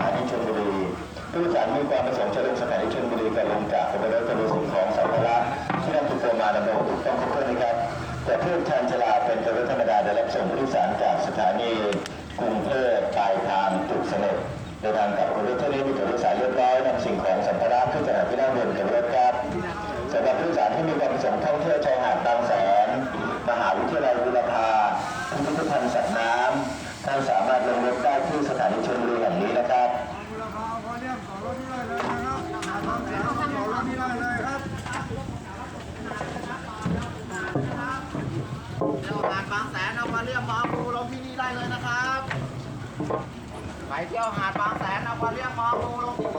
ถานีชลบุรีผู้โดยสารมีความประสงค์จะลงสถานีชลบุรีกับลงจากบนรถจะมีสิ่งของสัมภาระที่นั่ำติดตัวมาดำรงถูกต้องครบถ้วนนะครับ แต่เพื่อชันจลาเป็นรถธรรมดาได้รับส่งผู้โดยสารจากสถานีกรุงเทพปลายทางจุดเสน็จเดินทางกับรถที่นี้มีตัวโดยสารเรียบร้อยนำสิ่งของสัมภาระขึ้นจากที่นั่งบนกับรถครับสำหรับผู้โดยสารที่มีความประสงค์ท่องเที่ยวชายหาดบางแสนมหาวิทยาลัยบุรพาพิพิธภัณฑ์สัตว์น้ำท่านสามารถลงรถได้ที่สถานีชลบุรีแห่ง เที่ยวหาดบางแสนเอามาเรียมมาปูลงที่นี่ได้เลยนะครับ ไปเที่ยวหาดบางแสนเอามาเรียมมาปูลงที่